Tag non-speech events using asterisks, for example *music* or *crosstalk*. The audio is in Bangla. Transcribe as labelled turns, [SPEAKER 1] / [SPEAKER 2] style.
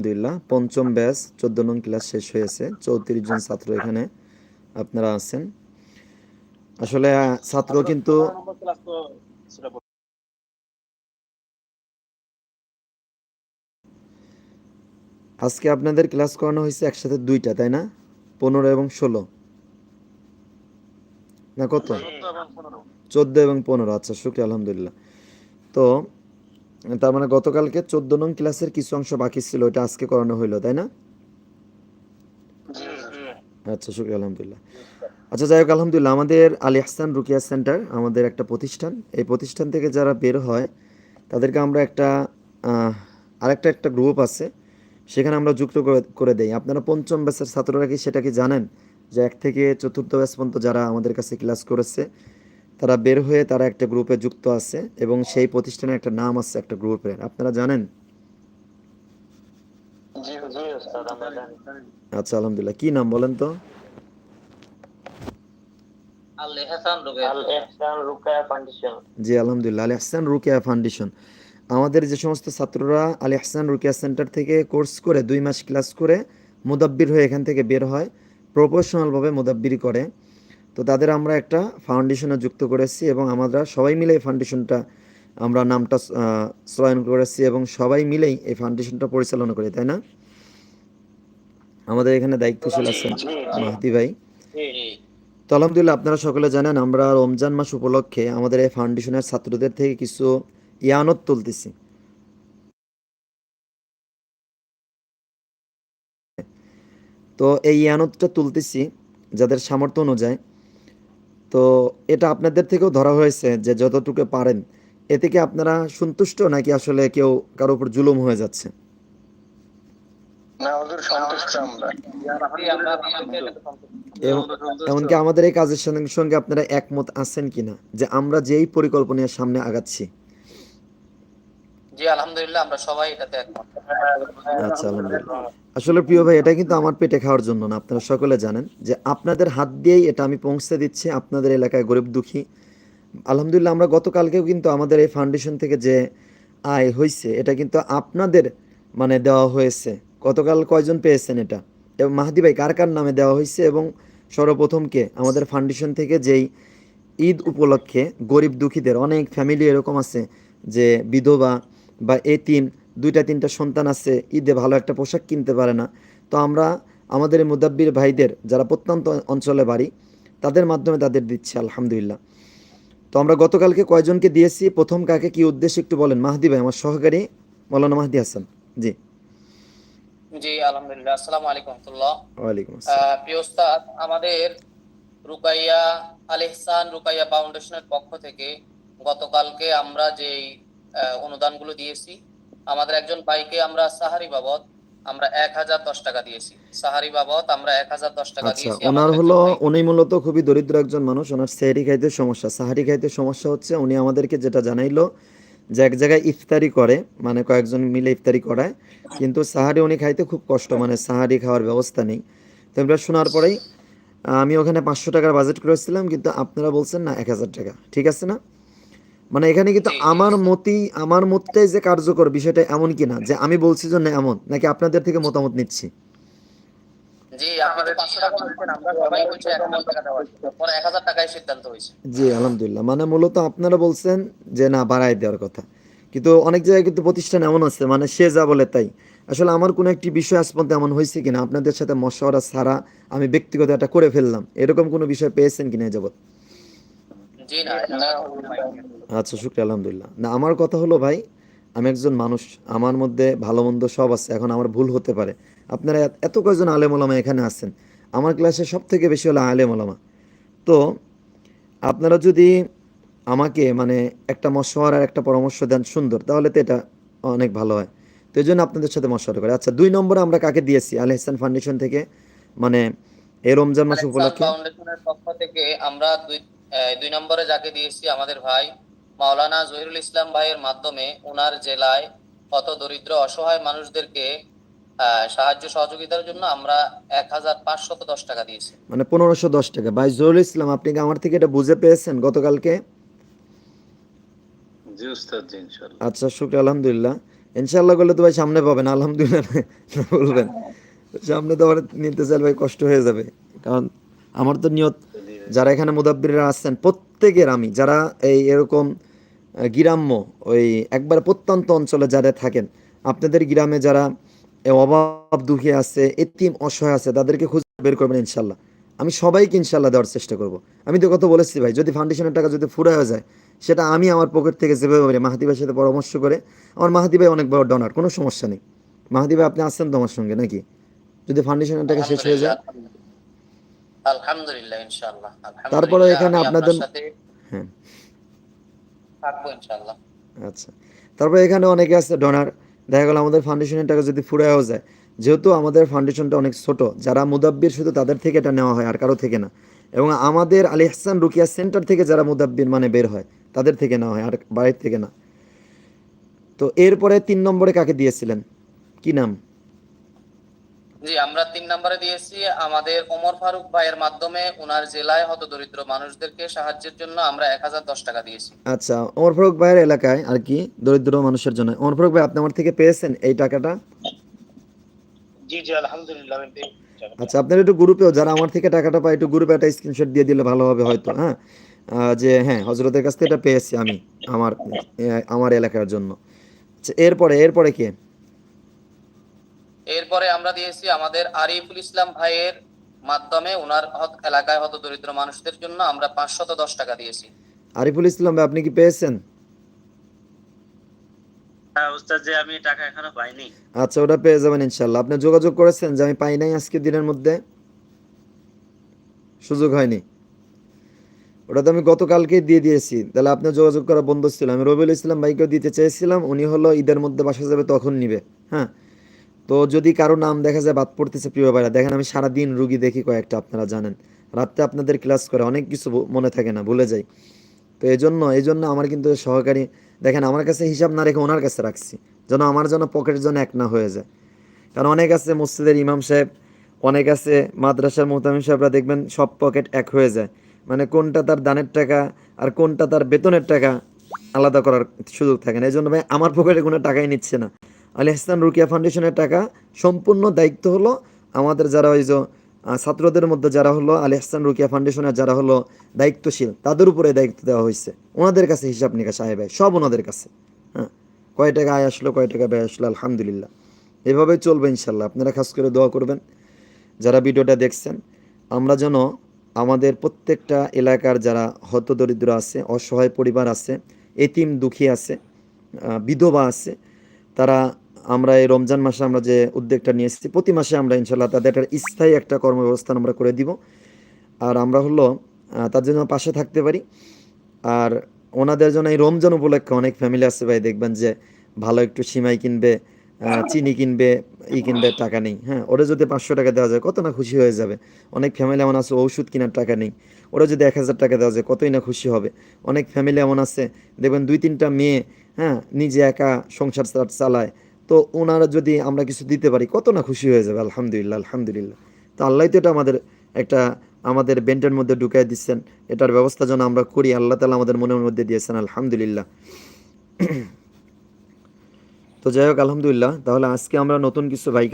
[SPEAKER 1] আলহামদুলিল্লাহ পঞ্চম ব্যাচ চোদ্দ নং ক্লাস শেষ হয়েছে। চৌত্রিশ জন ছাত্র এখানে আপনারা আছেন। আসলে ছাত্র কিন্তু আজকে আপনাদের ক্লাস করানো হয়েছে একসাথে দুইটা তাই না? পনেরো এবং ষোলো। না কত? চোদ্দ এবং পনেরো। আচ্ছা শুক্রিয়া আলহামদুলিল্লাহ। তো তার মানে গতকালকে চোদ্দ নং ক্লাসের কিছু অংশ বাকি ছিল ওটা আজকে করানো হইল তাই না? আচ্ছা শুক্রিয়া আলহামদুলিল্লাহ। আচ্ছা যাই হোক আলহামদুলিল্লাহ আমাদের আলী আহসান রুকিয়া সেন্টার আমাদের একটা প্রতিষ্ঠান। এই প্রতিষ্ঠান থেকে যারা বের হয় তাদেরকে আমরা একটা আরেকটা একটা গ্রুপ আছে সেখানে আমরা যুক্ত করে করে দেই। আপনারা পঞ্চম ব্যাচের ছাত্ররা কি সেটা কি জানেন? যে এক থেকে চতুর্থ ব্যাচ পর্যন্ত যারা আমাদের কাছে ক্লাস করেছে তারা বের হয়ে তারা একটা গ্রুপে যুক্ত আছে এবং সেই প্রতিষ্ঠানের একটা নাম আছে একটা গ্রুপের আপনারা জানেন? আচ্ছা আলহামদুলিল্লাহ। কি নাম বলেন তো? জি আলহামদুলিল্লাহ। আলী আহসান রুকিয়া ফাউন্ডেশন। আমাদের যে সমস্ত ছাত্ররা আলী আহসান রুকিয়া সেন্টার থেকে কোর্স করে দুই মাস ক্লাস করে মুদাব্বির হয়ে এখান থেকে বের হয় প্রফেশনালভাবে মুদাব্বিরি করে। তো তাদের আমরা একটা ফাউন্ডেশনে যুক্ত করেছি এবং আমরা সবাই মিলে এই ফাউন্ডেশনটা আমরা নামটা চয়ন করেছি এবং সবাই মিলেই এই ফাউন্ডেশনটা পরিচালনা করি তাই না? আমাদের এখানে দায়িত্বশীল আছেন মাহতি ভাই। তো আলহামদুলিল্লাহ আপনারা সকলে জানেন আমরা রমজান মাস উপলক্ষে আমাদের এই ফাউন্ডেশনের ছাত্রদের থেকে কিছু ইয়ানত তুলতেছি। তো এই ইয়ানতটা তুলতেছি যাদের সামর্থ্য অনুযায়ী। তো এটা আপনাদের থেকেও ধরা হয়েছে যে যতটুকু পারেন এ থেকে আপনারা সন্তুষ্ট নাকি আসলে কেউ কারোর উপর জুলুম হয়ে যাচ্ছে? এমনকি আমাদের এই কাজের সঙ্গে সঙ্গে আপনারা একমত আছেন কিনা যে আমরা যেই পরিকল্পনার সামনে আগাচ্ছি
[SPEAKER 2] জি, আলহামদুলিল্লাহ, আমরা সবাই এটাতে একমত।
[SPEAKER 1] আচ্ছা আলহামদুলিল্লাহ। আসলে প্রিয় ভাই, এটা কিন্তু আমার পেটে খাওয়ার জন্য না, আপনারা সকলে জানেন যে আপনাদের হাত দিয়েই এটা আমি পৌঁছে দিচ্ছি আপনাদের এলাকায় গরিব দুঃখী। আলহামদুলিল্লাহ, আমরা গতকালকেও কিন্তু আমাদের এই ফাউন্ডেশন থেকে যে আয় হয়েছে এটা কিন্তু আপনাদের মানে দেওয়া হয়েছে। গতকাল কয়জন পেয়েছেন এটা? এবং মাহাদি ভাই, কার কার নামে দেওয়া হয়েছে এবং সর্বপ্রথমকে আমাদের ফাউন্ডেশন থেকে যেই ঈদ উপলক্ষে গরিব দুঃখীদের, অনেক ফ্যামিলি এরকম আছে যে বিধবা বা এতিম দুইটা তিনটা সন্তান আছে ঈদে ভালো একটা পোশাক কিনতে পারে না। তো আমরা আমাদের মুদাব্বির ভাইদের যারা প্রত্যন্ত অঞ্চলে বাড়ি তাদের মাধ্যমে তাদের দিচ্ছে আলহামদুলিল্লাহ। তো আমরা গতকালকে কয়জনকে দিয়েছি? প্রথম কাকে কি উদ্দেশ্যে একটু বলেন? মাহদি ভাই আমার সহকারী মৌলানা মাহদি হাসান। জি।
[SPEAKER 2] জি আলহামদুলিল্লাহ। আসসালামু আলাইকুম
[SPEAKER 1] ওয়ালাইকুম আসসালাম।
[SPEAKER 2] প্রিয় ওস্তাদ আমাদের রুকাইয়া আল ইহসান রুকাইয়া ফাউন্ডেশনের পক্ষ থেকে গতকালকে আমরা যেই অনুদানগুলো দিয়েছি। আমাদের একজন ভাইকে আমরা সাহারি বাবদ আমরা এক হাজার দশ টাকা দিয়েছি। সাহারি বাবদ আমরা এক হাজার দশ টাকা
[SPEAKER 1] আচ্ছা
[SPEAKER 2] দিয়েছি
[SPEAKER 1] ওনার হলো উনি মূলত খুবই দরিদ্র একজন মানুষ ওনার সেহরি খাইতে সমস্যা। সাহারি খাইতে সমস্যা হচ্ছে উনি আমাদেরকে যেটা জানাইলো যে এক জায়গায় ইফতারি করে মানে কয়েকজন মিলে ইফতারি করায় কিন্তু সাহারি উনি খাইতে খুব কষ্ট মানে সাহারি খাওয়ার ব্যবস্থা নেই। তো এবার শোনার পরেই আমি ওখানে পাঁচশো টাকার বাজেট করেছিলাম কিন্তু আপনারা বলছেন না এক হাজার টাকা ঠিক আছে না? মানে এখানে কিন্তু আমার
[SPEAKER 2] জি।
[SPEAKER 1] মতই আমার মতটাই যে কার্যকর বিষয়টা এমন কি না যে আমি বলছি জন্য এমন নাকি আপনাদের থেকে মতামত নিচ্ছি?
[SPEAKER 2] জি
[SPEAKER 1] আলহামদুলিল্লাহ। মানে মূলত আপনারা বলছেন যে না বাড়াই দেওয়ার কথা। কিন্তু অনেক জায়গায় কিন্তু প্রতিষ্ঠান এমন আছে মানে সে যা বলে তাই। আসলে আমার কোনো একটি বিষয় আজ পর্যন্ত এমন হয়েছে কিনা আপনাদের সাথে মশওয়ারা ছাড়া আমি ব্যক্তিগত একটা করে ফেললাম। এরকম কোনো বিষয় পেয়েছেন কিনা যাবত
[SPEAKER 2] জি না এটা
[SPEAKER 3] না,
[SPEAKER 2] কোনো পাইনি।
[SPEAKER 1] আচ্ছা শুক্রিয়া আলহামদুলিল্লাহ। না আমার কথা হলো ভাই আমি একজন মানুষ আমার মধ্যে ভালো মন্দ সব আছে এখন আমার ভুল হতে পারে। আপনারা এত- কয়জন আলেম ওলামা এখানে আছেন? আমার ক্লাসে সব থেকে বেশি হলো আলেম ওলামা তো আপনারা যদি আমাকে মানে একটা মশওয়ার আর একটা পরামর্শ দেন সুন্দর তাহলে তো এটা অনেক ভালো হয়। তো এই জন্য আপনাদের সাথে মশওয়ারা করে। আচ্ছা দুই নম্বরে আমরা কাকে দিয়েছি? আল ইহসান ফাউন্ডেশন থেকে মানে এই রমজান মাস উপলক্ষে?
[SPEAKER 2] ফাউন্ডেশনের পক্ষ থেকে আমরা দুই দুই নম্বরে যাকে দিয়েছি আমাদের ভাই মাওলানা জহিরুল ইসলাম ভাইয়ের মাধ্যমে ওনার জেলায় কত দরিদ্র অসহায় মানুষদেরকে সাহায্য সহযোগিতার জন্য আমরা এক হাজার পাঁচশত দশ টাকা দিয়েছি।
[SPEAKER 1] মানে পনেরোশো দশ টাকা। ভাই জহুরুল ইসলাম আপনি কি আমার থেকে এটা বুঝে পেয়েছেন গতকালকে? আচ্ছা শুক্রিয়া আলহামদুলিল্লাহ। ইনশাল্লাহ করলে তো ভাই সামনে পাবেন আলহামদুলিল্লাহ। বলবেন। সামনে তো আবার নিতে চাইলে ভাই কষ্ট হয়ে যাবে। কারণ আমার তো নিয়ত যারা এখানে মুদাব্বিররা আসছেন প্রত্যেকের আমি, যারা এই এরকম গ্রাম্য, ওই একবার প্রত্যন্ত অঞ্চলে যারা থাকেন, আপনাদের গ্রামে যারা অভাব দুঃখী আছে, এতিম অসহায় আছে, তাদেরকে খুঁজে বের করবেন ইনশাল্লাহ। আমি সবাইকে ইনশাল্লাহ দেওয়ার চেষ্টা করব। আমি তো কথা বলেছি ভাই, যদি ফাউন্ডেশনের টাকা যদি ফুরা হয়ে যায়, সেটা আমি আমার পকেট থেকে যেভাবে পারি, মাহাদি ভাইয়ের সাথে পরামর্শ করে, আমার মাহাদি ভাই অনেক বড় ডোনার কোনো সমস্যা নেই। মাহাদি ভাই, আপনি আসছেন তো আমার সঙ্গে নাকি? যদি ফাউন্ডেশনের টাকা শেষ হয়ে যায়।
[SPEAKER 2] আলহামদুলিল্লাহ ইনশাআল্লাহ।
[SPEAKER 1] তারপরে এখানে আপনাদের- হ্যাঁ।
[SPEAKER 2] থাকব ইনশাআল্লাহ।
[SPEAKER 1] আচ্ছা। তারপরে এখানে অনেকে আছে ডোনার দেখা গেল আমাদের ফাউন্ডেশনের টাকা যদি ফুরায়ও যায় যেহেতু আমাদের ফাউন্ডেশনটা অনেক ছোট যারা মুদাব্বির শুধু তাদের থেকে এটা নেওয়া হয় আর কারও থেকে না। এবং আমাদের আলী হাসান রুকিয়া সেন্টার থেকে যারা মুদাব্বির মানে বের হয় তাদের থেকে নেওয়া হয় আর বাইরের থেকে না। তো এরপরে তিন নম্বরে কাকে দিয়েছিলেন? কি নাম?
[SPEAKER 2] জি আমরা তিন নম্বরে দিয়েছি আমাদের ওমর ফারুক ভাইয়ের মাধ্যমে ওনার জেলায় হত দরিদ্র মানুষদেরকে সাহায্যের জন্য আমরা এক হাজার দশ টাকা দিয়েছি।
[SPEAKER 1] আচ্ছা ওমর ফারুক ভাইয়ের এলাকায় আর কি দরিদ্র মানুষের জন্য। ওমর ফারুক ভাই আপনি আমার থেকে পেয়েছেন এই টাকাটা?
[SPEAKER 3] জি জি আলহামদুলিল্লাহ আমি
[SPEAKER 1] আচ্ছা আপনার একটু গ্রুপেও যারা আমার থেকে টাকাটা পায় একটু গ্রুপে একটা স্ক্রিনশট দিয়ে দিলে ভালো হবে হয়তো হ্যাঁ? আহ, যে হ্যাঁ হজরতের কাছ থেকে এটা পেয়েছি আমি আমার আমার এলাকার জন্য। আচ্ছা এরপরে এরপরে কে?
[SPEAKER 2] এরপরে আমরা দিয়েছি আমাদের আরিফুল ইসলাম ভাইয়ের মাধ্যমে ওনার হত- এলাকায় হত দরিদ্র মানুষদের জন্য আমরা পাঁচশত দশ টাকা দিয়েছি।
[SPEAKER 1] আরিফুল ইসলাম ভাই আপনি কি পেয়েছেন?
[SPEAKER 3] হ্যাঁ আমি টাকা এখনও পাইনি।
[SPEAKER 1] আচ্ছা ওটা পেয়ে যাবেন ইনশাল্লাহ আপনি যোগাযোগ করেছেন যে আমি পাই নাই আজকে দিনের মধ্যে? সুযোগ হয়নি। ওটা তো আমি গতকালকেই দিয়ে দিয়েছি। তাহলে আপনার যোগাযোগ করা বন্ধ ছিল। আমি রবিউল ইসলাম ভাইকেও দিতে চেয়েছিলাম উনি হলো ঈদের মধ্যে বাসা যাবে তখন নিবে। হ্যাঁ তো যদি কারও নাম দেখা যায়, বাদ পড়তেছে প্রিয় ভাইরা, দেখেন আমি সারাদিন রুগী দেখি কয়েকটা, আপনারা জানেন। রাত্রে আপনাদের ক্লাস করে অনেক কিছু মনে থাকে না, ভুলে যাই। তো এই জন্য এই জন্য আমার কিন্তু সহকারী, দেখেন আমার কাছে হিসাব না রেখে ওনার কাছে রাখছি, যেন আমার জন্য পকেটের জন্য এক না হয়ে যায়। কারণ অনেক আছে মসজিদের ইমাম সাহেব, অনেক আছে মাদ্রাসার মোহতামিম সাহেবরা, দেখবেন সব পকেট এক হয়ে যায়। মানে কোনটা তার দানের টাকা আর কোনটা তার বেতনের টাকা আলাদা করার সুযোগ থাকে না। এই জন্য ভাই, আমার পকেটে কোনো টাকাই নিচ্ছে না। আলী রুকিয়া ফাউন্ডেশনের টাকা সম্পূর্ণ দায়িত্ব হলো আমাদের যারা ওই যে ছাত্রদের মধ্যে যারা হলো আলী রুকিয়া ফাউন্ডেশনের যারা হলো দায়িত্বশীল, তাদের উপরে দায়িত্ব দেওয়া হয়েছে। ওনাদের কাছে হিসাব নিকাশ আয় ব্যয়, সব ওনাদের কাছে। হ্যাঁ কয় টাকা আয় আসলো, কয় টাকা ব্যয় আসলো, আলহামদুলিল্লাহ। এভাবেই চলবে ইনশাল্লাহ আপনারা খাস করে দোয়া করবেন। যারা ভিডিওটা দেখছেন, আমরা যেন আমাদের প্রত্যেকটা এলাকার যারা হতদরিদ্র আছে, অসহায় পরিবার আছে, এতিম দুঃখী আছে বিধবা আছে তারা আমরা এই রমজান মাসে আমরা যে উদ্যোগটা নিয়ে এসেছি, প্রতি মাসে আমরা ইনশাল্লাহ তাদের একটা স্থায়ী একটা কর্মব্যবস্থা আমরা করে দিব। আর আমরা হলো তার জন্য পাশে থাকতে পারি। আর ওনাদের জন্য এই রমজান উপলক্ষে অনেক ফ্যামিলি আছে ভাই, দেখবেন যে ভালো একটু সিমাই কিনবে চিনি কিনবে, ই কিনবে, টাকা নেই হ্যাঁ? ওরা যদি পাঁচশো টাকা দেওয়া যায়, কত না খুশি হয়ে যাবে। অনেক ফ্যামিলি এমন আছে, ওষুধ কেনার টাকা নেই। ওরা যদি এক হাজার টাকা দেওয়া যায়, কতই না খুশি হবে। অনেক ফ্যামিলি এমন আছে, দেখবেন দুই তিনটা মেয়ে হ্যাঁ নিজে একা সংসার চালায়। তো ওনারা যদি আমরা কিছু দিতে পারি, কত না খুশি হয়ে যাবে, আলহামদুলিল্লাহ আলহামদুলিল্লাহ। তো আল্লাহ তো এটা আমাদের একটা, আমাদের বেন্টের মধ্যে ঢুকাই দিচ্ছেন। এটার ব্যবস্থা যেন আমরা করি, আল্লাহ তালা আমাদের মনের মধ্যে দিয়েছেন, আলহামদুলিল্লাহ। *clears throat* তো যাই হোক, আলহামদুলিল্লাহ। তাহলে আজকে আমরা নতুন কিছু ভাই